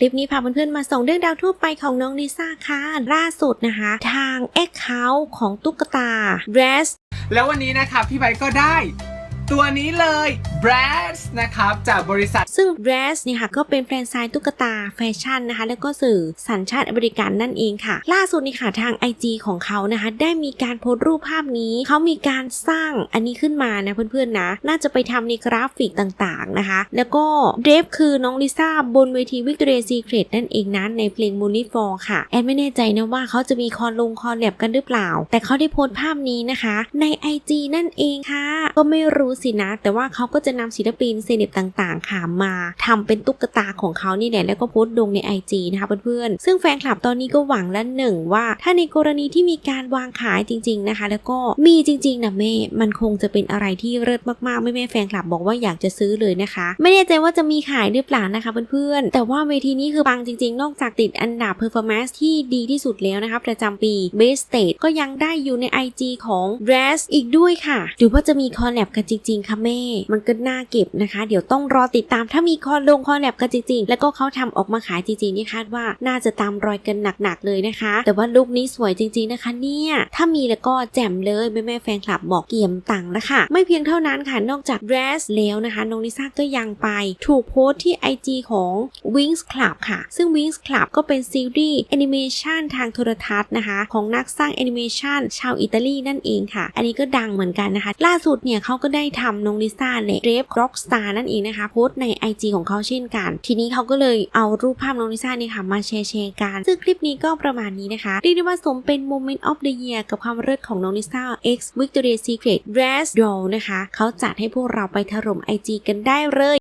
คลิปนี้พาเพื่อนๆมาส่งเรื่องดาวทั่วไปของน้องลิซ่าค่ะล่าสุดนะคะ ทางแอคเคาท์ของตุ๊กตา Dress แล้ววันนี้นะครับพี่ใบก็ได้ ตัวนี้เลย b r a s นะครับจากบริษัท ซึ่ง Dress เนี่ยค่ะก็เป็นแฟรนไชส์ตุ๊กตาแฟชั่นนะคะ แล้วก็สื่อสัญชาติอเมริกันนั่นเองค่ะ ล่าสุดนี่ค่ะทาง IG ของเขานะคะ ได้มีการโพสต์รูปภาพนี้ เขามีการสร้างอันนี้ขึ้นมานะเพื่อนๆนะ น่าจะไปทำในกราฟิกต่างๆนะคะ แล้วก็เดฟคือน้องลิซ่าบนเวที Victoria Secret นั่นเองนะในเพลง m o n i f o r ค่ะ แอนไม่แน่ใจนะว่าเขาจะมีคอลงคอลแลบกันหรือเปล่า แต่เขาได้โพสต์ภาพนี้นะคะ ใน IG นั่นเองค่ะ ก็ไม่รู้สินะ แต่ว่าเขาก็จะนำศิลปินเซเลบต่างๆค่ะมาทำเป็นตุ๊กตาของเขานี่แหละแล้วก็โพสต์ลงใน IG นะคะเพื่อนๆซึ่งแฟนคลับตอนนี้ก็หวังและหนึ่งว่า ถ้าในกรณีที่มีการวางขายจริง ๆนะคะ แล้วก็มีจริงๆนะแม่มันคงจะเป็นอะไรที่เลิศมากๆแม่แม่แฟนคลับบอกว่าอยากจะซื้อเลยนะคะ ไม่แน่ใจว่าจะมีขายหรือเปล่านะคะเพื่อนๆแต่ว่าเวทีนี้คือปังจริง ๆ นอกจากติดอันดับ performance ที่ดีที่สุดแล้วนะคะประจำปี Best Stage ก็ยังได้อยู่ใน IG ของ Dress อีกด้วยค่ะหรือว่าจะมีคอลแลบกันจริงๆค่ะแม่มันก็น่าเก็บนะคะ เดี๋ยวต้องรอติดตามถ้ามีคอลงคอลแลบกันจริงๆ แล้วก็เขาทำออกมาขายจริงๆนี่คาดว่าน่าจะตามรอยกันหนักๆเลยนะคะ แต่ว่าลุคนี้สวยจริงๆนะคะ เนี่ยถ้ามีแล้วก็แจ่มเลยแม่แม่แฟนคลับบอกเกี่ยมตังค์นะคะไม่เพียงเท่านั้นค่ะนอกจาก dress แล้วนะคะน้องลิซ่าก็ยังไป ถูกโพสต์ที่ IG ของ Wings Club ค่ะ ซึ่ง Wings Club ก็เป็นซีรีส์แอนิเมชันทางโทรทัศน์นะคะ ของนักสร้างแอนิเมชันชาวอิตาลีนั่นเองค่ะ อันนี้ก็ดังเหมือนกันนะคะ ล่าสุดเนี่ยเขาก็ได้ทำน้องลิซ่าและเรฟร็อกสตาร์นั่นเองนะคะโพสต์ใน IG ของเขาเช่นกัน ทีนี้เขาก็เลยเอารูปภาพน้องลิซ่าเนี่ยค่ะมาแชร์แชร์กัน ซึ่งคลิปนี้ก็ประมาณนี้นะคะเรียกได้ว่าสมเป็นโมเมนต์ออฟเดอะเยียร์กับความเลิศของน้องลิซ่า X Victoria Secret Dress Doll นะคะเขาจัดให้พวกเราไปถล่ม IG กันได้เลย